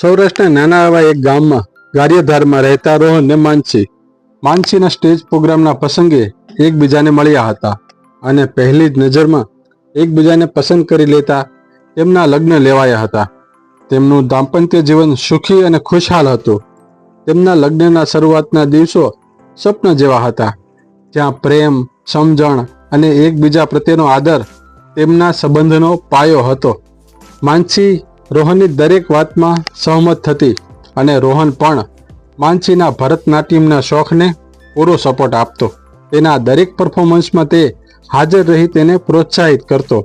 સૌરાષ્ટ્રના નાના એવા એક ગામમાં ગારિયાધારમાં રહેતા રોહન ને માનસી, માનસીના સ્ટેજ પ્રોગ્રામના પ્રસંગે એકબીજાને મળ્યા હતા અને પહેલી જ નજરમાં એકબીજાને પસંદ કરી લેતા તેમના લગ્ન લેવાયા હતા. તેમનું દાંપત્ય જીવન સુખી અને ખુશહાલ હતું. તેમના લગ્નના શરૂઆતના દિવસો સ્વપ્ન જેવા હતા, જ્યાં પ્રેમ, સમજણ અને એકબીજા પ્રત્યેનો આદર તેમના સંબંધનો પાયો હતો. માનસી રોહનની દરેક વાતમાં સહમત થતી અને રોહન પણ માનસીના ભરતનાટ્યમના શોખને પૂરો સપોર્ટ આપતો. તેના દરેક પરફોર્મન્સમાં તે હાજર રહી તેને પ્રોત્સાહિત કરતો.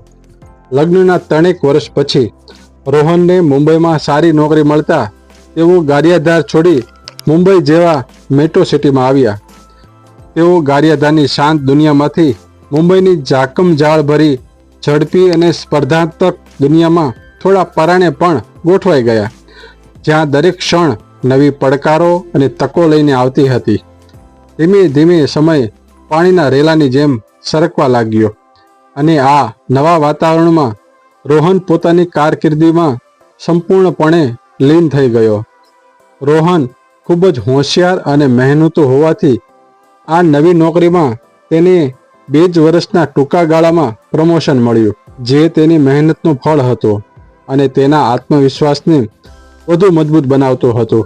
લગ્નના ત્રણેક વર્ષ પછી રોહનને મુંબઈમાં સારી નોકરી મળતા તેઓ ગારિયાધાર છોડી મુંબઈ જેવા મેટ્રો સિટીમાં આવ્યા. તેઓ ગારિયાધારની શાંત દુનિયામાંથી મુંબઈની જાકમ ભરી ઝડપી અને સ્પર્ધાત્મક દુનિયામાં થોડા પરાણે પણ ગોઠવાઈ ગયા, જ્યાં દરેક ક્ષણ નવી પડકારો અને તકો લઈને આવતી હતી. ધીમે ધીમે સમય પાણીના રેલાની જેમ સરકવા લાગ્યો અને આ નવા વાતાવરણમાં રોહન પોતાની કારકિર્દીમાં સંપૂર્ણપણે લીન થઈ ગયો. રોહન ખૂબ જ હોશિયાર અને મહેનતુ હોવાથી આ નવી નોકરીમાં તેને બે જ વર્ષના ટૂંકા ગાળામાં પ્રમોશન મળ્યું, જે તેની મહેનતનું ફળ હતો અને તેના આત્મવિશ્વાસને વધુ મજબૂત બનાવતો હતો.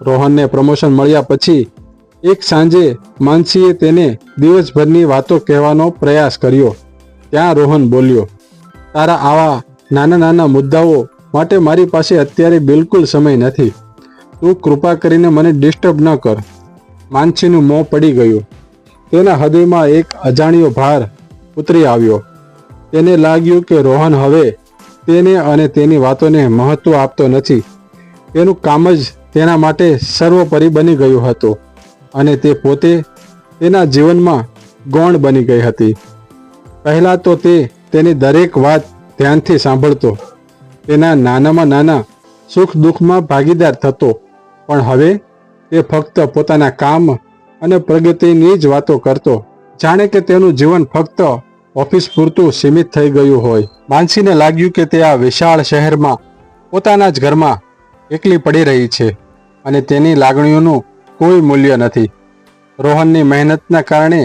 રોહનને પ્રમોશન મળ્યા પછી, એક સાંજે માનસીએ તેને દિવસભરની વાતો કહેવાનો પ્રયાસ કર્યો. ત્યાં રોહન બોલ્યો, તારા આવા નાના નાના મુદ્દાઓ માટે મારી પાસે અત્યારે બિલકુલ સમય નથી. તું કૃપા કરીને મને ડિસ્ટર્બ ન કર. માનસીનું મોં પડી ગયું. તેના હૃદયમાં એક અજાણ્યો ભાર ઉતરી આવ્યો. તેને લાગ્યું કે રોહન હવે તેને અને તેની વાતોને મહત્વ આપતો નથી. તેનું કામ જ તેના માટે સર્વોપરી બની ગયું હતું અને તે પોતે તેના જીવનમાં ગૌણ બની ગઈ હતી. પહેલાં તો તે તેની દરેક વાત ધ્યાનથી સાંભળતો. તેના નાનામાં નાના સુખ દુઃખમાં ભાગીદાર થતો. પણ હવે તે ફક્ત પોતાના કામ અને પ્રગતિની જ વાતો કરતો. જાણે કે તેનું જીવન ફક્ત ઓફિસ પૂરતું સીમિત થઈ ગયું હોય. માનસીને લાગ્યું કે તે આ વિશાળ શહેરમાં, પોતાના જ ઘરમાં એકલી પડી રહી છે અને તેની લાગણીઓનું કોઈ મૂલ્ય નથી. રોહનની મહેનતના કારણે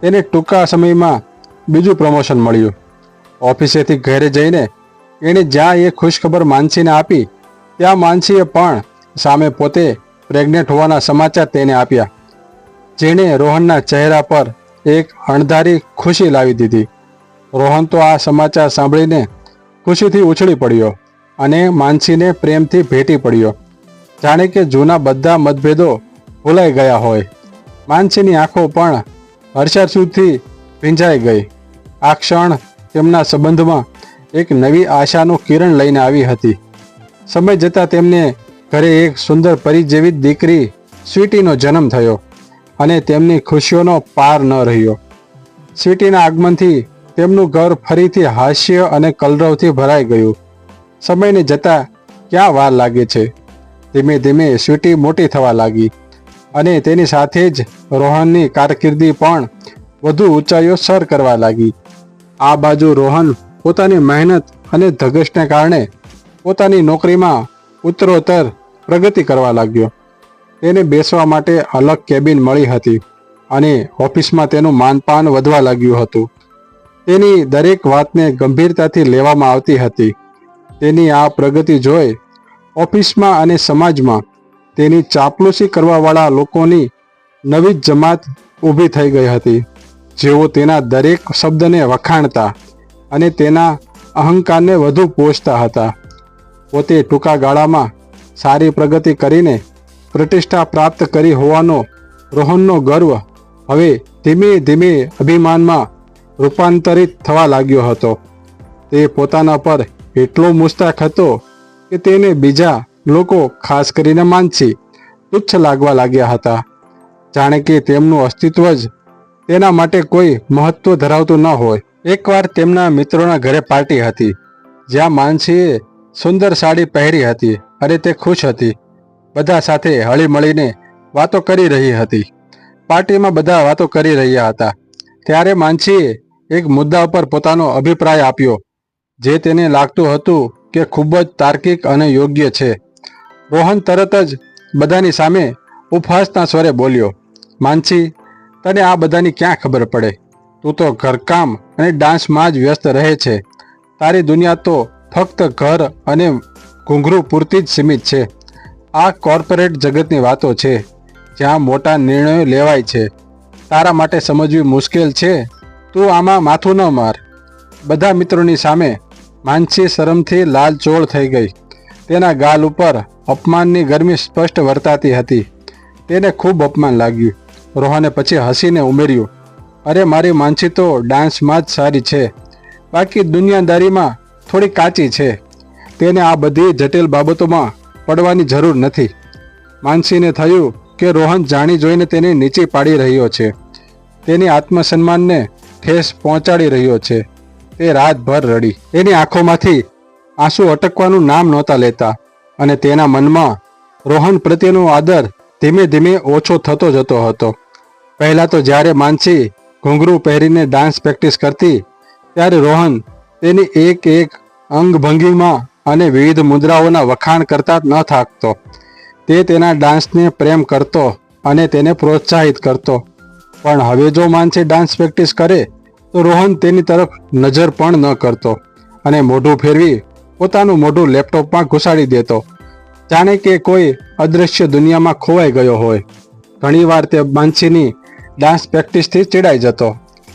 તેને ટૂંકા સમયમાં બીજું પ્રમોશન મળ્યું. ઓફિસેથી ઘરે જઈને એણે જ્યાં એ ખુશખબર માનસીને આપી, ત્યાં માનસીએ પણ સામે પોતે પ્રેગ્નેન્ટ હોવાના સમાચાર તેને આપ્યા. જેણે રોહનના ચહેરા પર એક અણધારી ખુશી લાવી દીધી. રોહન તો આ સમાચાર સાંભળીને ખુશીથી ઉછળી પડ્યો અને માનસીને પ્રેમથી ભેટી પડ્યો. જાણે કે જૂના બધા મતભેદો ભૂલાઈ ગયા હોય. માનસીની આંખો પણ હર્ષાશ્રુથી ભીંજાઈ ગઈ. આ ક્ષણ તેમના સંબંધમાં એક નવી આશાનું કિરણ લઈને આવી હતી. સમય જતાં તેમને ઘરે એક સુંદર પરી જેવી દીકરી સ્વીટીનો જન્મ થયો. અને તેમની ખુશીઓનો પાર ન રહ્યો. સ્વીટીના આગમનથી તેમનું ઘર ફરીથી હાસ્ય અને કલરવથી ભરાઈ ગયું. સમયને જતાં ક્યાં વાર લાગે છે? ધીમે ધીમે સ્વીટી મોટી થવા લાગી અને તેની સાથે જ રોહનની કારકિર્દી પણ વધુ ઊંચાઈઓ સર કરવા લાગી. આ બાજુ રોહન પોતાની મહેનત અને ધગશને કારણે પોતાની નોકરીમાં ઉત્તરોત્તર પ્રગતિ કરવા લાગ્યો. તેને બેસવા માટે અલગ કેબિન મળી હતી અને ઓફિસમાં તેનું માનપાન વધવા લાગ્યું હતું. તેની દરેક વાતને ગંભીરતાથી લેવામાં આવતી હતી. તેની આ પ્રગતિ જોઈ ઓફિસમાં અને સમાજમાં તેની ચાપલુસી કરવાવાળા લોકોની નવી જ જમાત ઊભી થઈ ગઈ હતી. જેઓ તેના દરેક શબ્દને વખાણતા અને તેના અહંકારને વધુ પોષતા હતા. પોતે ટૂંકા ગાળામાં સારી પ્રગતિ કરીને પ્રતિષ્ઠા પ્રાપ્ત કરી હોવાનો રોહનનો ગર્વ હવે ધીમે ધીમે અભિમાનમાં રૂપાંતરિત થવા લાગ્યો હતો. તે પોતાના પર એટલો મુસ્તાક હતો કે તેને બીજા લોકો ખાસ કરીને માનસી તુચ્છ લાગવા લાગ્યા હતા. જાણે કે તેમનું અસ્તિત્વ જ તેના માટે કોઈ મહત્વ ધરાવતું ન હોય. એકવાર તેમના મિત્રોના ઘરે પાર્ટી હતી, જ્યાં માનસીએ સુંદર સાડી પહેરી હતી અને તે ખુશ હતી. બધા સાથે હળીમળીને વાતો કરી રહી હતી. પાર્ટીમાં બધા વાતો કરી રહ્યા હતા. ત્યારે માનસીએ એક મુદ્દા ઉપર પોતાનો અભિપ્રાય આપ્યો, જે તેને લાગતું હતું કે ખૂબ જ તાર્કિક અને યોગ્ય છે. રોહન તરત જ બધાની સામે ઉપહાસના સ્વરે બોલ્યો, માનસી, તને આ બધાની ક્યાં ખબર પડે? તું તો ઘરકામ અને ડાન્સમાં જ વ્યસ્ત રહે છે. તારી દુનિયા તો ફક્ત ઘર અને ઘૂંઘરું પૂરતી જ સીમિત છે. આ કોર્પોરેટ જગતની વાતો છે, જ્યાં મોટા નિર્ણયો લેવાય છે. તારા માટે સમજવી મુશ્કેલ છે. તું આમાં માથું ન માર. બધા મિત્રોની સામે માનસી શરમથી લાલચોળ થઈ ગઈ. તેના ગાલ ઉપર અપમાનની ગરમી સ્પષ્ટ વર્તાતી હતી. તેને ખૂબ અપમાન લાગ્યું. રોહને પછી હસીને ઉમેર્યું, અરે, મારી માનસી તો ડાન્સમાં જ સારી છે. બાકી દુનિયાદારીમાં થોડી કાચી છે. તેને આ બધી જટિલ બાબતોમાં પડવાની જરૂર નથી. માનસીને થયું કે રોહન જાણી જોઈને તેને નીચે પાડી રહ્યો છે. તેની આત્મસન્માનને ઠેસ પહોંચાડી રહ્યો છે. તે રાતભર રડી. એની આંખોમાંથી આંસુ અટકવાનું નામ નહોતા લેતા અને તેના મનમાં રોહન પ્રત્યેનો આદર ધીમે ધીમે ઓછો થતો જતો હતો. પહેલાં તો જ્યારે માનસી ઘૂંઘરું પહેરીને ડાન્સ પ્રેક્ટિસ કરતી, ત્યારે રોહન તેની એક એક અંગભંગીમાં અને વિવિધ મુદ્રાઓના વખાણ કરતા ન થાકતો. તે તેના ડાન્સને પ્રેમ કરતો અને તેને પ્રોત્સાહિત કરતો. પણ હવે જો માનસી ડાન્સ પ્રેક્ટિસ કરે, તો રોહન તેની તરફ નજર પણ ન કરતો અને મોઢું ફેરવી પોતાનું મોઢું લેપટોપમાં ઘુસાડી દેતો. જાણે કે કોઈ અદૃશ્ય દુનિયામાં ખોવાઈ ગયો હોય. ઘણીવાર તે માનસીની ડાન્સ પ્રેક્ટિસથી ચીડાઈ જતો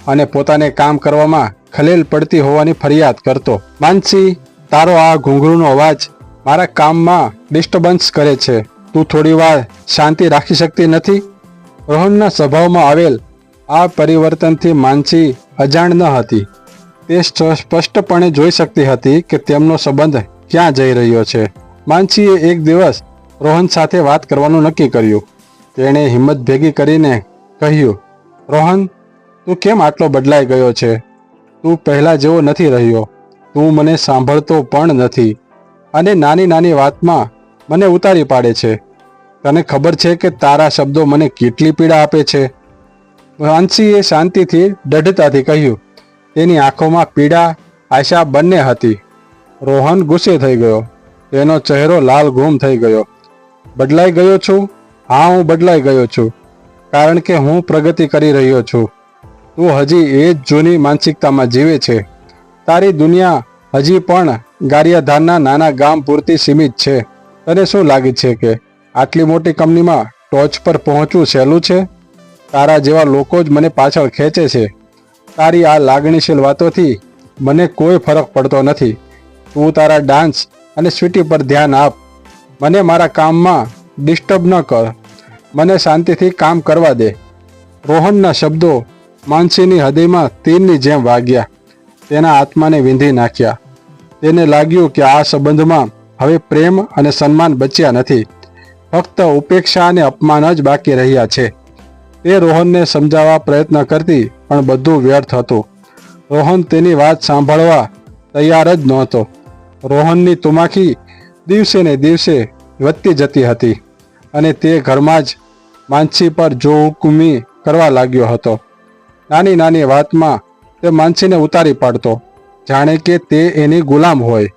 અને પોતાને કામ કરવામાં ખલેલ પડતી હોવાની ફરિયાદ કરતો. માનસી તારો આ ઘૂંઘરૂનો અવાજ મારા કામમાં ડિસ્ટર્બન્સ કરે છે. તું થોડી વાર શાંતિ રાખી શકતી નથી? રોહનના સ્વભાવમાં આવેલ આ પરિવર્તનથી માનસી અજાણ ન હતી. તે સ્પ- સ્પષ્ટપણે જોઈ શકતી હતી કે તેમનો સંબંધ ક્યાં જઈ રહ્યો છે. માનસીએ એક દિવસ રોહન સાથે વાત કરવાનું નક્કી કર્યું. તેણે હિંમત ભેગી કરીને કહ્યું, રોહન, તું કેમ આટલો બદલાઈ ગયો છે? તું પહેલાં જેવો નથી રહ્યો. તું મને સાંભળતો પણ નથી. અને નાની નાની વાતમાં મને ઉતારી પાડે છે. તને ખબર છે કે તારા શબ્દો મને કેટલી પીડા આપે છે? વાંસીએ શાંતિથી દઢતાથી કહ્યું, તેની આંખોમાં પીડા, આશા બંને હતી. રોહન ગુસ્સે થઈ ગયો. તેનો ચહેરો લાલ ગુમ થઈ ગયો. બદલાઈ ગયો છું? હા, હું બદલાઈ ગયો છું. કારણ કે હું પ્રગતિ કરી રહ્યો છું. તું હજી એ જ જૂની માનસિકતામાં જીવે છે. તારી દુનિયા હજી પણ ગારિયાધારના નાના ગામ પૂરતી સીમિત છે. તને શું લાગે છે કે આટલી મોટી કંપનીમાં ટોચ પર પહોંચવું સહેલું છે? તારા જેવા લોકો જ મને પાછળ ખેંચે છે. તારી આ લાગણીશીલ વાતોથી મને કોઈ ફરક પડતો નથી. તું તારા ડાન્સ અને સ્વીટી પર ધ્યાન આપ. મને મારા કામમાં ડિસ્ટર્બ ન કર. મને શાંતિથી કામ કરવા દે. રોહનના શબ્દો માનસીની હૃદયમાં તીરની જેમ વાગ્યા. તેના આત્માને વીંધી નાખ્યા. તેને લાગ્યું કે આ સંબંધમાં હવે પ્રેમ અને સન્માન બચ્યા નથી. ફક્ત ઉપેક્ષા અને અપમાન જ બાકી રહ્યા છે. તે રોહનને સમજાવવા પ્રયત્ન કરતી પણ બધું વ્યર્થ હતું. રોહન તેની વાત સાંભળવા તૈયાર જ નહોતો. રોહનની તુમાખી દિવસે ને દિવસે વધતી જતી હતી અને તે ઘરમાં જ માનસી પર જોહુકુમી કરવા લાગ્યો હતો. નાની નાની વાતમાં તે માનસીને ઉતારી પાડતો. જાણે કે તે એની ગુલામ હોય.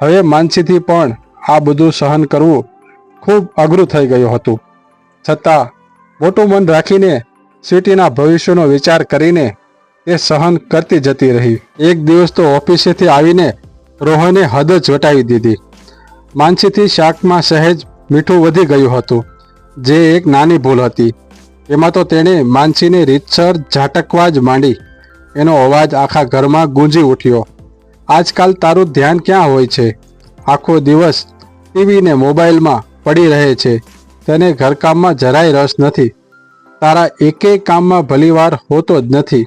હવે માનસીથી પણ આ બધું સહન કરવું ખૂબ અઘરું થઈ ગયું હતું. છતાં, મોટું મન રાખીને સ્વીટીના ભવિષ્યનો વિચાર કરીને તે સહન કરતી જતી રહી. એક દિવસ તો ઓફિસેથી આવીને રોહને હદ જ વટાવી દીધી. માનસીથી શાકમાં સહેજ મીઠું વધી ગયું હતું, જે એક નાની ભૂલ હતી. એમાં તો તેણે માનસીને રીતસર ઝાટકવા જ માંડી. એનો અવાજ આખા ઘરમાં ગુંજી ઉઠ્યો. આજકાલ તારું ધ્યાન ક્યાં હોય છે? આખો દિવસ ટીવી ને મોબાઈલમાં પડી રહે છે. તેને ઘરકામમાં જરાય રસ નથી. તારા એકેય કામમાં ભલીવાર હોતો જ નથી.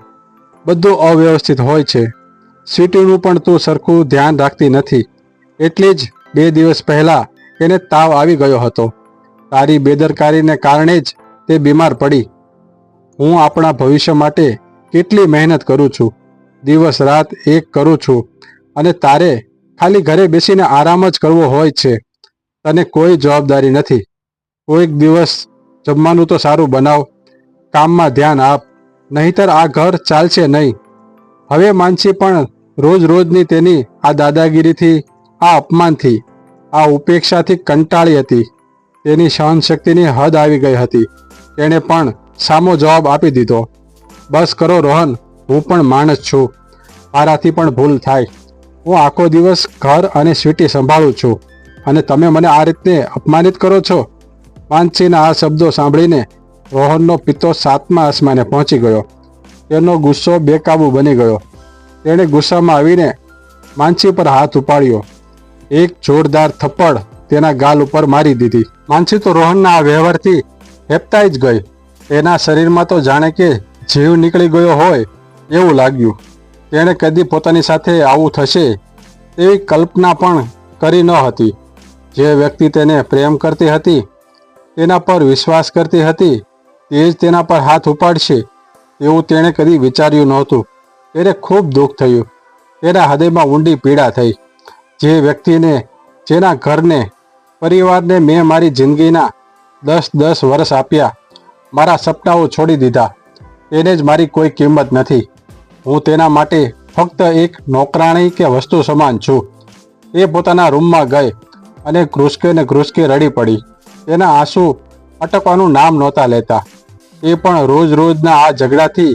બધું અવ્યવસ્થિત હોય છે. સિટીનું પણ તું સરખું ધ્યાન રાખતી નથી. એટલે જ બે દિવસ પહેલા એને તાવ આવી ગયો હતો. તારી બેદરકારીને કારણે જ તે બીમાર પડી. હું આપણા ભવિષ્ય માટે કેટલી મહેનત કરું છું. દિવસ રાત એક કરું છું. અને તારે ખાલી ઘરે બેસીને આરામ જ કરવો હોય છે. તને કોઈ જવાબદારી નથી. કોઈક દિવસ જમવાનું તો સારું બનાવ. કામમાં ધ્યાન આપ. નહીતર આ ઘર ચાલશે નહીં. હવે માનસી પણ રોજ રોજની તેની આ દાદાગીરીથી, આ અપમાનથી, આ ઉપેક્ષાથી કંટાળી હતી. તેની સહનશક્તિની હદ આવી ગઈ હતી. તેણે પણ સામો જવાબ આપી દીધો. બસ કરો રોહન, હું પણ માણસ છું. મારાથી પણ ભૂલ થાય. હું આખો દિવસ ઘર અને સ્વીટી સંભાળું છું. અને તમે મને આ રીતે અપમાનિત કરો છો? માનસીના આ શબ્દો સાંભળીને રોહનનો પિત્તો સાતમા આસમાને પહોંચી ગયો. તેનો ગુસ્સો બેકાબુ બની ગયો. તેણે ગુસ્સામાં આવીને માનસી પર હાથ ઉપાડ્યો. એક જોરદાર થપ્પડ તેના ગાલ ઉપર મારી દીધી. માનસી તો રોહનના આ વ્યવહારથી હેપતાઈ જ ગઈ. તેના શરીરમાં તો જાણે કે જીવ નીકળી ગયો હોય એવું લાગ્યું. તેણે કદી પોતાની સાથે આવું થશે તેવી કલ્પના પણ કરી ન હતી. જે વ્યક્તિ તેને પ્રેમ કરતી હતી, તેના પર વિશ્વાસ કરતી હતી, તે જ તેના પર હાથ ઉપાડશે એવું તેણે કદી વિચાર્યું નહોતું. તેને ખૂબ દુઃખ થયું. તેના હૃદયમાં ઊંડી પીડા થઈ. જે વ્યક્તિને, જેના ઘરને, પરિવારને મેં મારી જિંદગીના દસ દસ વર્ષ આપ્યા, મારા સપનાઓ છોડી દીધા. તેને જ મારી કોઈ કિંમત નથી. હું તેના માટે ફક્ત એક નોકરાણી કે વસ્તુ સમાન છું. એ પોતાના રૂમમાં ગઈ અને ઘૃસકે ને ઘ્રુસકે રડી પડી. તેના આંસુ અટકવાનું નામ નહોતા લેતા. એ પણ રોજ રોજના આ ઝઘડાથી,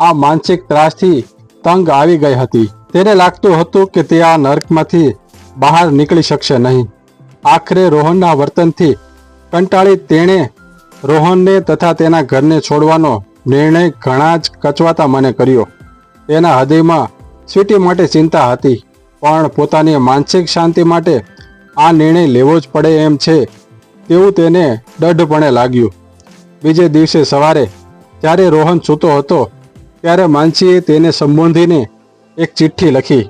આ માનસિક ત્રાસથી તંગ આવી ગઈ હતી. તેને લાગતું હતું કે તે આ નર્કમાંથી બહાર નીકળી શકશે નહીં. આખરે રોહનના વર્તનથી કંટાળી તેણે રોહનને તથા તેના ઘરને છોડવાનો નિર્ણય ઘણા જ કચવાતા મને કર્યો. તેના હૃદયમાં સ્વીટી માટે ચિંતા હતી, પણ પોતાની માનસિક શાંતિ માટે આ નિર્ણય લેવો જ પડે એમ છે તેવું તેને દઢપણે લાગ્યું. બીજે દિવસે સવારે જ્યારે રોહન સૂતો હતો, ત્યારે માનસીએ તેને સંબોધીને એક ચિઠ્ઠી લખી.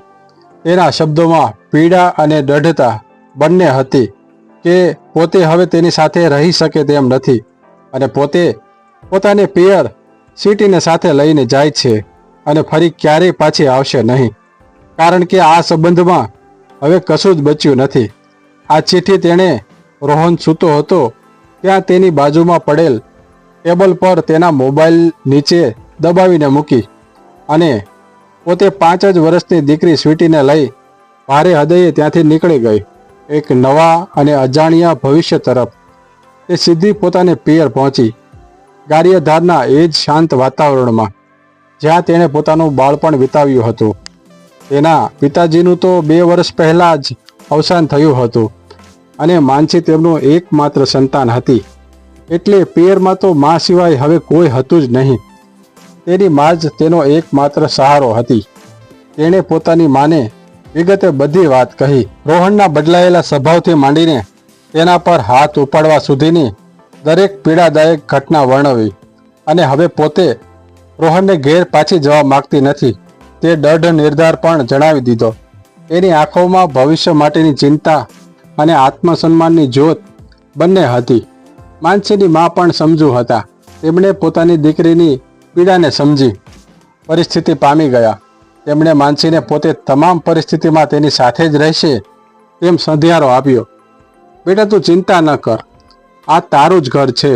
તેના શબ્દોમાં પીડા અને દઢતા બંને હતી કે પોતે હવે તેની સાથે રહી શકે તેમ નથી અને પોતે પોતાની પિયર સિટીને સાથે લઈને જાય છે અને ફરી ક્યારેય પાછી આવશે નહીં. કારણ કે આ સંબંધમાં હવે કશું જ બચ્યું નથી. આ ચિઠ્ઠી તેણે રોહન સૂતો હતો. ત્યાં તેની બાજુમાં પડેલ ટેબલ પર તેના મોબાઈલ નીચે દબાવીને મૂકી અને પોતે પાંચ જ વર્ષની દીકરી સ્વીટીને લઈ ભારે હૃદયે ત્યાંથી નીકળી ગઈ. એક નવા અને અજાણ્યા ભવિષ્ય તરફ તે સીધી પોતાને પિયર પહોંચી. ગારિયાધારના એ જ શાંત વાતાવરણમાં, જ્યાં તેણે પોતાનું બાળપણ વિતાવ્યું હતું. તેના પિતાજીનું તો બે વર્ષ પહેલાં જ અવસાન થયું હતું અને માનસી તેમનું એકમાત્ર સંતાન હતી. એટલે પિયરમાં તો મા સિવાય હવે કોઈ હતું જ નહીં. તેની મા જ તેનો એકમાત્ર સહારો હતી. તેણે પોતાની માને વિગતે બધી વાત કહી. રોહનના બદલાયેલા સ્વભાવથી માંડીને તેના પર હાથ ઉપાડવા સુધીની દરેક પીડાદાયક ઘટના વર્ણવી અને હવે પોતે રોહનને ઘેર પાછી જવા માગતી નથી. તે દઢ નિર્ધાર પણ જણાવી દીધો. એની આંખોમાં ભવિષ્ય માટેની ચિંતા અને આત્મસન્માનની જ્યોત બંને હતી. માનસીની મા પણ સમજુ હતા. તેમણે પોતાની દીકરીની પીડાને સમજી પરિસ્થિતિ પામી ગયા. તેમણે માનસીને પોતે તમામ પરિસ્થિતિમાં તેની સાથે જ રહેશે તેમ સંધિયારો આપ્યો. બેટા, તું ચિંતા ન કર. આ તારું જ ઘર છે.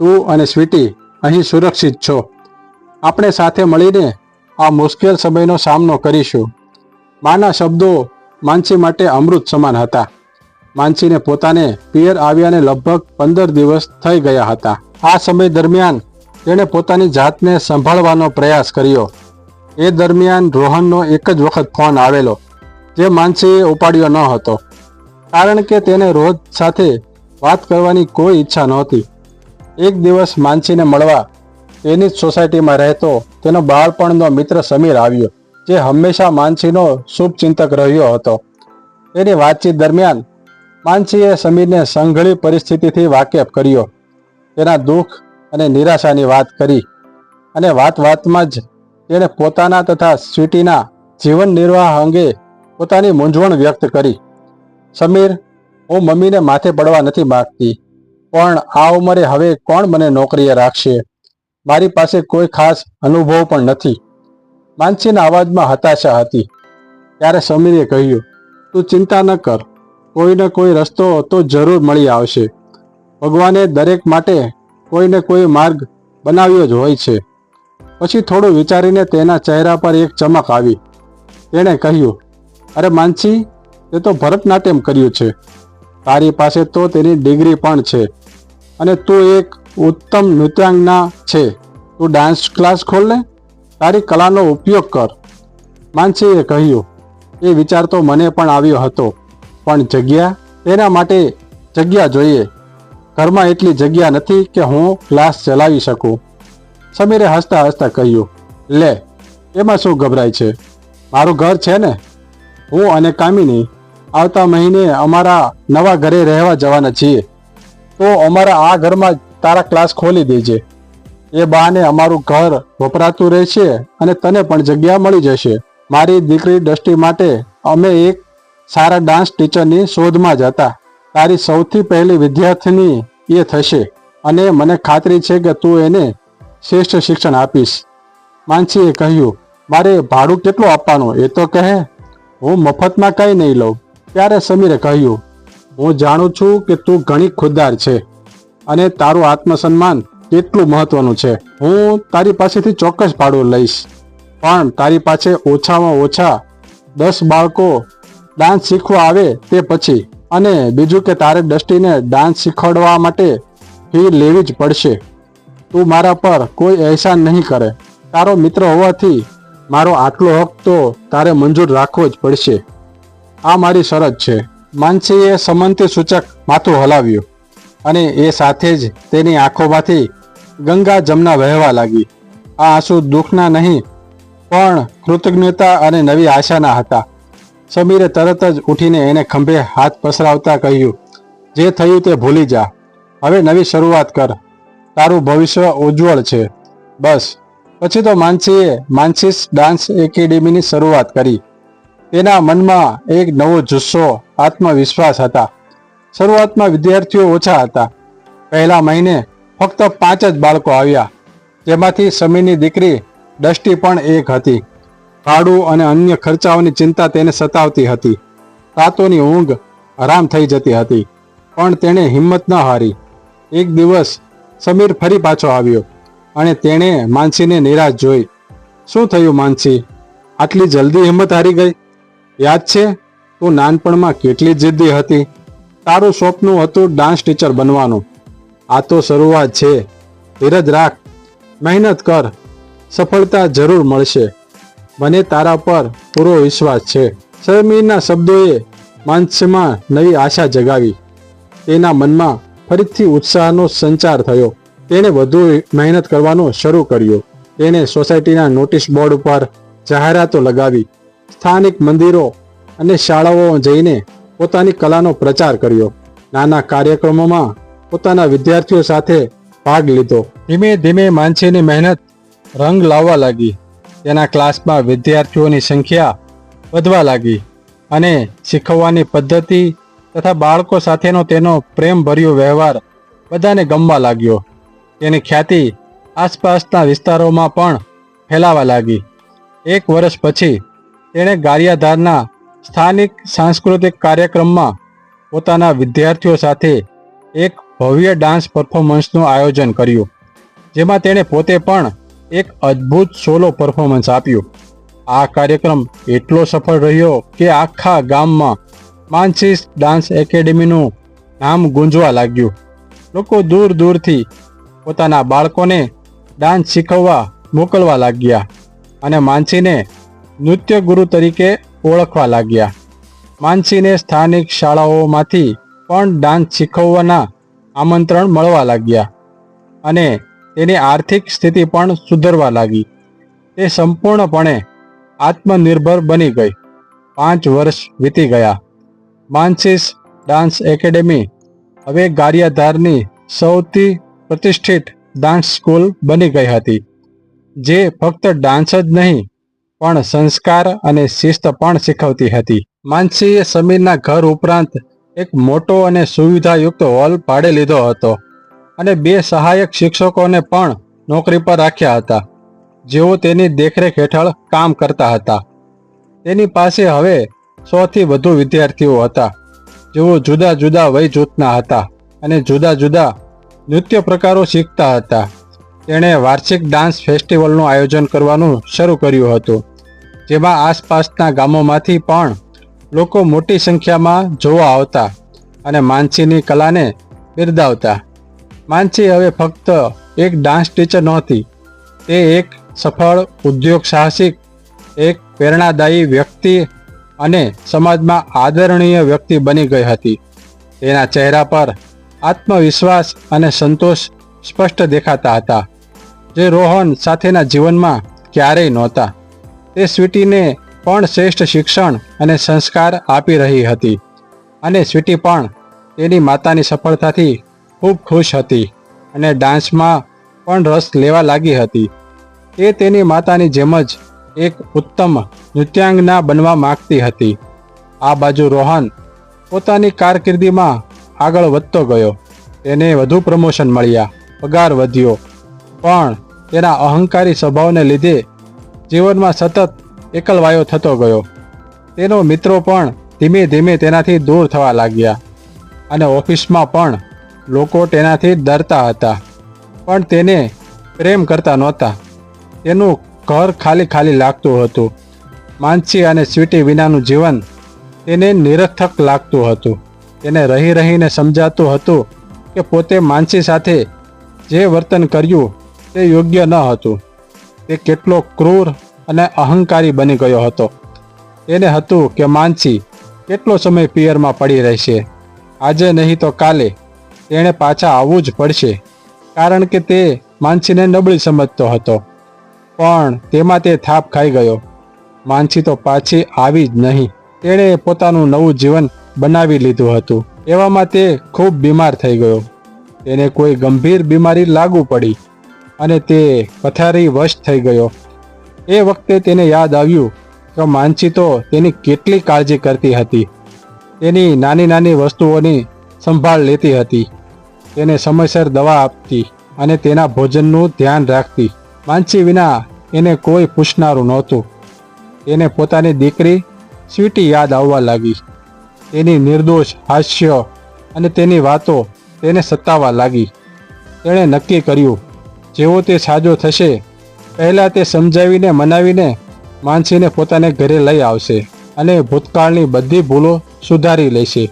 તું અને સ્વીટી અહીં સુરક્ષિત છો. આપણે સાથે મળીને આ મુશ્કેલ સમયનો સામનો કરીશું. માના શબ્દો માનસી માટે અમૃત સમાન હતા. માનસીને પોતાને પિયર આવ્યાને લગભગ પંદર દિવસ થઈ ગયા હતા. આ સમય દરમિયાન તેણે પોતાની જાતને સંભાળવાનો પ્રયાસ કર્યો. એ દરમિયાન રોહનનો એક જ વખત ફોન આવેલો, જે માનસીએ ઉપાડ્યો ન હતો. કારણ કે તેને રોજ સાથે વાત કરવાની કોઈ ઈચ્છા નહોતી. એક દિવસ માનસીને મળવા તેની જ સોસાયટીમાં રહેતો તેનો બાળપણનો મિત્ર સમીર આવ્યો, જે હંમેશા માનસીનો શુભચિંતક રહ્યો હતો. તેની વાતચીત દરમિયાન માનસીએ સમીરને સંઘળી પરિસ્થિતિથી વાકેફ કર્યો. તેના દુઃખ અને નિરાશાની વાત કરી અને વાત વાતમાં જ તેણે પોતાના તથા સ્વીટીના જીવન નિર્વાહ અંગે પોતાની મૂંઝવણ વ્યક્ત કરી. સમીર હું મમ્મીને માથે પડવા નથી માગતી, પણ આ ઉંમરે હવે કોણ મને નોકરીએ રાખશે? મારી પાસે કોઈ ખાસ અનુભવ પણ નથી. માનસીના અવાજમાં હતાશા હતી. ત્યારે સમીરે કહ્યું, તું ચિંતા ન કર. કોઈને કોઈ રસ્તો તો જરૂર મળી આવશે. ભગવાને દરેક માટે કોઈને કોઈ માર્ગ બનાવ્યો જ હોય છે. પછી થોડું વિચારીને તેના ચહેરા પર એક ચમક આવી. તેણે કહ્યું, અરે માનસી, તે તો ભરતનાટ્યમ કર્યું છે. તારી પાસે તો તેની ડિગ્રી પણ છે. અને તું એક ઉત્તમ નૃત્યાંગના છે. તું ડાન્સ ક્લાસ ખોલને તારી કલાનો ઉપયોગ કર. માનસીએ કહ્યું. એ વિચાર તો મને પણ આવ્યો હતો. પણ જગ્યા તેના માટે જગ્યા જોઈએ. ઘરમાં એટલી જગ્યા નથી કે હું ક્લાસ ચલાવી શકું. સમીરે હસતા હસતા કહ્યું. લે, એમાં શું ગભરાય છે? મારું ઘર છે ને? હું અને કામિની આવતા મહિને અમારા નવા ઘરે રહેવા જવાના છીએ. તો અમારા આ ઘરમાં તારા ક્લાસ ખોલી દેજે. એ બહાને અમારું ઘર વપરાતું રહેશે અને તને પણ જગ્યા મળી જશે. મારી દીકરી દ્રષ્ટિ માટે અમે એક સારા ડાન્સ ટીચરની શોધમાં જ હતા. તારી સૌથી પહેલી વિદ્યાર્થીની એ થશે અને મને ખાતરી છે કે તું એને શ્રેષ્ઠ શિક્ષણ આપીશ. માનસીએ કહ્યું, મારે ભાડું કેટલું આપવાનું? એ તો કહે, હું મફતમાં કંઈ નહીં લઉં. ત્યારે સમીરે કહ્યું, હું જાણું છું કે તું ઘણી ખુદદાર છે અને તારું આત્મસન્માન કેટલું મહત્વનું છે. હું તારી પાસેથી ચોક્કસ ભાડું લઈશ. પણ તારી પાસે ઓછામાં ઓછા દસ બાળકો ડાન્સ શીખવા આવે તે પછી અને બીજું કે તારે દ્રષ્ટિને ડાન્સ શીખવાડવા માટે ફી લેવી જ પડશે. તું મારા પર કોઈ અહેસાન નહીં કરે. તારો મિત્ર હોવાથી મારો આટલો હક તો તારે મંજૂર રાખવો જ પડશે. આ મારી શરત છે. માનસીએ સમંતિ સૂચક માથું હલાવ્યું અને એ સાથે જ તેની આંખોમાંથી ગંગા જમના વહેવા લાગી. આ આંસુ દુઃખના નહીં, પણ કૃતજ્ઞતા અને નવી આશાના હતા. સમીરે તરત જ ઉઠીને એને ખંભે હાથ પસરાવતા કહ્યું, જે થયું તે ભૂલી જા. હવે નવી શરૂઆત કર. તારું ભવિષ્ય ઉજ્જવળ છે. બસ. પછી તો માનસીએ માનસીસ ડાન્સ એકેડેમીની શરૂઆત કરી. તેના મનમાં એક નવો જુસ્સો, આત્મવિશ્વાસ હતા. શરૂઆતમાં વિદ્યાર્થીઓ ઓછા હતા. પહેલા મહિને ફક્ત પાંચ જ બાળકો આવ્યા, જેમાંથી સમીરની દીકરી દ્રષ્ટિ પણ એક હતી. ભાડું અને અન્ય ખર્ચાઓની ચિંતા તેને સતાવતી હતી. રાતોની ઊંઘ હરામ થઈ જતી હતી, પણ તેણે હિંમત ન હારી. એક દિવસ સમીર ફરી પાછો આવ્યો અને તેણે માનસીને નિરાશ જોઈ. શું થયું માનસી? આટલી જલ્દી હિંમત હારી ગઈ? યાદ છે? તું નાનપણમાં કેટલી જિદ્દી હતી? તારું સ્વપ્ન હતું ડાન્સ ટીચર બનવાનું. આ તો શરૂઆત છે. ધીરજ રાખ. મહેનત કર. સફળતા જરૂર મળશે. મને તારા પર પૂરો વિશ્વાસ છે. સમીરના શબ્દોએ માનસમાં નવી આશા જગાવી. તેના મનમાં ફરીથી ઉત્સાહનો સંચાર થયો. તેણે વધુ મહેનત કરવાનું શરૂ કર્યું. તેણે સોસાયટીના નોટિસ બોર્ડ ઉપર જાહેરાતો લગાવી. સ્થાનિક મંદિરો અને શાળાઓ જઈને પોતાની કલાનો પ્રચાર કર્યો. નાના કાર્યક્રમોમાં પોતાના વિદ્યાર્થીઓ સાથે ભાગ લીધો. ધીમે ધીમે માનસીની મહેનત રંગ લાવવા લાગી. તેના ક્લાસમાં વિદ્યાર્થીઓની સંખ્યા વધવા લાગી અને શીખવવાની પદ્ધતિ તથા બાળકો સાથેનો તેનો પ્રેમભર્યો વ્યવહાર બધાને ગમવા લાગ્યો. તેની ખ્યાતિ આસપાસના વિસ્તારોમાં પણ ફેલાવા લાગી. એક વર્ષ પછી તેણે ગારિયાધારના સ્થાનિક સાંસ્કૃતિક કાર્યક્રમમાં પોતાના વિદ્યાર્થીઓ સાથે એક ભવ્ય ડાન્સ પરફોર્મન્સનું આયોજન કર્યું, જેમાં તેણે પોતે પણ એક અદ્ભુત સોલો પરફોર્મન્સ આપ્યું. આ કાર્યક્રમ એટલો સફળ રહ્યો કે આખા ગામમાં માનસીસ ડાન્સ એકેડેમીનું નામ ગુંજવા લાગ્યું. લોકો દૂર દૂરથી પોતાના બાળકોને ડાન્સ શીખવવા મોકલવા લાગ્યા અને માનસીને નૃત્ય ગુરુ તરીકે ઓળખવા લાગ્યા. માનસીને સ્થાનિક શાળાઓમાંથી પણ ડાન્સ શીખવવાના આમંત્રણ મળવા લાગ્યા અને તેની આર્થિક સ્થિતિ પણ સુધરવા લાગી. તે સંપૂર્ણપણે આત્મનિર્ભર બની ગઈ. પાંચ વર્ષ વીતી ગયા. માનસીસ ડાન્સ એકેડેમી હવે ગારિયાધારની સૌથી પ્રતિષ્ઠિત ડાન્સ સ્કૂલ બની ગઈ હતી, જે ફક્ત ડાન્સ જ નહીં પણ સંસ્કાર અને શિસ્ત પણ શીખવતી હતી. માનસીએ સમીરના ઘર ઉપરાંત એક મોટો અને સુવિધાયુક્ત હોલ ભાડે લીધો હતો અને બે સહાયક શિક્ષકોને પણ નોકરી પર રાખ્યા હતા. જેઓ તેની દેખરેખ હેઠળ કામ કરતા હતા. તેની પાસે હવે સોથી વધુ વિદ્યાર્થીઓ હતા. જેઓ જુદા જુદા વય જૂથના હતા અને જુદા જુદા નૃત્ય પ્રકારો શીખતા હતા. તેણે વાર્ષિક ડાન્સ ફેસ્ટિવલનું આયોજન કરવાનું શરૂ કર્યું હતું. જેમાં આસપાસના ગામોમાંથી પણ લોકો મોટી સંખ્યામાં જોવા આવતા અને માનસીની કલાને બિરદાવતા. માનસી હવે ફક્ત એક ડાન્સ ટીચર નહોતી, તે એક સફળ ઉદ્યોગ સાહસિક, એક પ્રેરણાદાયી વ્યક્તિ અને સમાજમાં આદરણીય વ્યક્તિ બની ગઈ હતી. તેના ચહેરા પર આત્મવિશ્વાસ અને સંતોષ સ્પષ્ટ દેખાતા હતા, જે રોહન સાથેના જીવનમાં ક્યારેય નહોતા. તે સ્વીટીને પણ શ્રેષ્ઠ શિક્ષણ અને સંસ્કાર આપી રહી હતી. અને સ્વીટી પણ તેની માતાની સફળતાથી ખૂબ ખુશ હતી અને ડાન્સમાં પણ રસ લેવા લાગી હતી. તે તેની માતાની જેમ જ એક ઉત્તમ નૃત્યાંગના બનવા માગતી હતી. આ બાજુ રોહન પોતાની કારકિર્દીમાં આગળ વધતો ગયો. તેને વધુ પ્રમોશન મળ્યા, પગાર વધ્યો. પણ તેના અહંકારી સ્વભાવને લીધે જીવનમાં સતત એકલવાયો થતો ગયો. તેનો મિત્રો પણ ધીમે ધીમે તેનાથી દૂર થવા લાગ્યા અને ઓફિસમાં પણ લોકો તેનાથી ડરતા હતા. પણ તેને પ્રેમ કરતા નહોતા. તેનું ઘર ખાલી ખાલી લાગતું હતું. માનસી અને સ્વીટી વિનાનું જીવન તેને નિરર્થક લાગતું હતું. તેને રહી રહીને સમજાતું હતું કે પોતે માનસી સાથે જે વર્તન કર્યું તે યોગ્ય ન હતું. તે કેટલો ક્રૂર અને અહંકારી બની ગયો હતો. તેને હતું કે માનસી કેટલો સમય પિયરમાં પડી રહેશે. આજે નહીં તો કાલે તેણે પાછા આવવું જ પડશે, કારણ કે તે માનસીને નબળી સમજતો હતો. પણ તેમાં તે થાપ ખાઈ ગયો. માનસી તો પાછી આવી જ નહીં. તેણે પોતાનું નવું જીવન બનાવી લીધું હતું. એવામાં તે ખૂબ બીમાર થઈ ગયો. તેને કોઈ ગંભીર બીમારી લાગુ પડી. અને તે પથારી વશ થઈ ગયો. એ વખતે તેને યાદ આવ્યું કે માનસી તો તેની કેટલી કાળજી કરતી હતી. તેની નાની નાની વસ્તુઓની સંભાળ લેતી હતી. તેને સમયસર દવા આપતી અને તેના ભોજનનું ધ્યાન રાખતી. માનસી વિના એને કોઈ પૂછનારું નહોતું. તેને પોતાની દીકરી સ્વીટી યાદ આવવા લાગી. તેની નિર્દોષ હાસ્ય અને તેની વાતો તેને સતાવવા લાગી. તેણે નક્કી કર્યું જેવો તે સાજો થશે, પહેલાં તે સમજાવીને મનાવીને માનસીને પોતાને ઘરે લઈ આવશે અને ભૂતકાળની બધી ભૂલો સુધારી લેશે.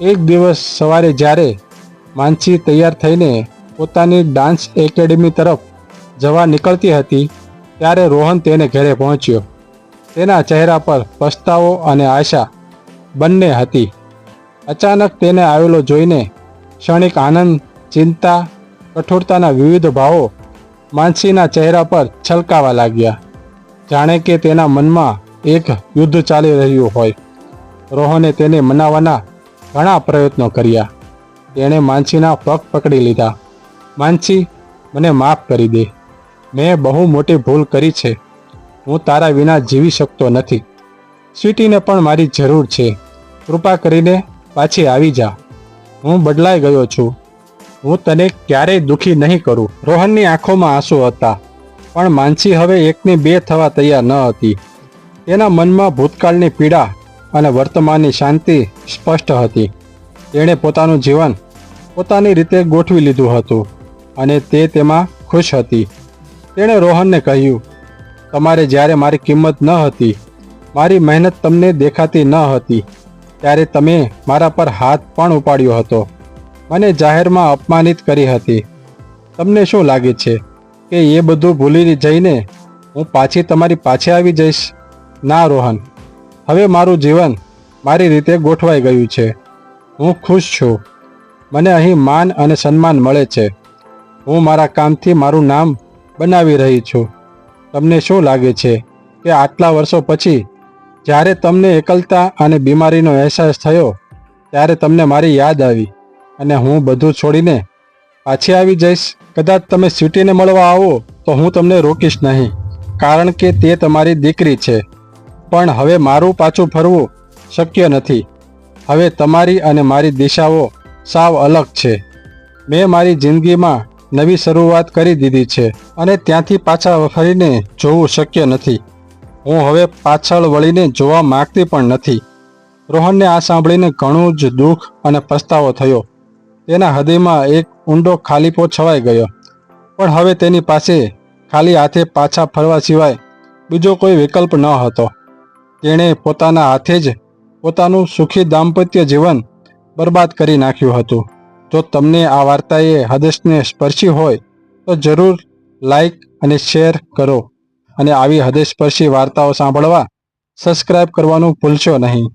એક દિવસ સવારે જ્યારે માનસી તૈયાર થઈને પોતાની ડાન્સ એકેડમી તરફ જવા નીકળતી હતી, ત્યારે રોહન તેને ઘરે પહોંચ્યો. તેના ચહેરા પર પસ્તાવો અને આશા બંને હતી. અચાનક તેને આવેલો જોઈને ક્ષણિક આનંદ, ચિંતા કઠોરતાના વિવિધ ભાવો માનસીના ચહેરા પર છલકાવા લાગ્યા. જાણે કે તેના મનમાં એક યુદ્ધ ચાલી રહ્યું હોય. રોહને તેને મનાવવાના ઘણા પ્રયત્નો કર્યા. તેણે માનસીના પગ પકડી લીધા. માનસી, મને માફ કરી દે. મેં બહુ મોટી ભૂલ કરી છે. હું તારા વિના જીવી શકતો નથી. સ્વીટીને પણ મારી જરૂર છે. કૃપા કરીને પાછી આવી જા. હું બદલાઈ ગયો છું. હું તને ક્યારેય દુખી નહીં કરું. રોહનની આંખોમાં આંસુ હતા. પણ માનસી હવે એકની બે થવા તૈયાર ન હતી. તેના મનમાં ભૂતકાળની પીડા અને વર્તમાનની શાંતિ સ્પષ્ટ હતી. તેણે પોતાનું જીવન પોતાની રીતે ગોઠવી લીધું હતું અને તે તેમાં ખુશ હતી. તેણે રોહનને કહ્યું, તમારે જ્યારે મારી કિંમત ન હતી, મારી મહેનત તમને દેખાતી ન હતી, ત્યારે તમે મારા પર હાથ પણ ઉપાડ્યો હતો. મને જાહેરમાં અપમાનિત કરી હતી. તમને શું લાગે છે કે એ બધું ભૂલી જઈને હું પાછી તમારી પાછે આવી જઈશ? ના, રોહન. હવે મારું જીવન મારી રીતે ગોઠવાઈ ગયું છે. હું ખુશ છું. મને અહીં માન અને સન્માન મળે છે. હું મારા કામથી મારું નામ બનાવી રહી છું. તમને શું લાગે છે કે આટલા વર્ષો પછી જ્યારે તમને એકલતા અને બીમારીનો અહેસાસ થયો, ત્યારે તમને મારી યાદ આવી? અને હું બધું છોડીને પાછી આવી જઈશ. કદાચ તમે સ્વીટીને મળવા આવો, તો હું તમને રોકીશ નહીં, કારણ કે તે તમારી દીકરી છે. પણ હવે મારું પાછું ફરવું શક્ય નથી. હવે તમારી અને મારી દિશાઓ સાવ અલગ છે. મેં મારી જિંદગીમાં નવી શરૂઆત કરી દીધી છે અને ત્યાંથી પાછા ફરીને જોવું શક્ય નથી. હું હવે પાછળ વળીને જોવા માગતી પણ નથી. રોહનને આ સાંભળીને ઘણું જ દુઃખ અને પસ્તાવો થયો. તેના હૃદયમાં એક ઊંડો ખાલીપો છવાઈ ગયો. પણ હવે તેની પાસે ખાલી હાથે પાછા ફરવા સિવાય બીજો કોઈ વિકલ્પ ન હતો. તેણે પોતાના હાથે જ પોતાનું સુખી દાંપત્ય જીવન બરબાદ કરી નાખ્યું હતું. જો તમને આ વાર્તાએ હૃદયને સ્પર્શી હોય, તો જરૂર લાઈક અને શેર કરો. અને આવી હૃદયસ્પર્શી વાર્તાઓ સાંભળવા સબસ્ક્રાઇબ કરવાનું ભૂલશો નહીં.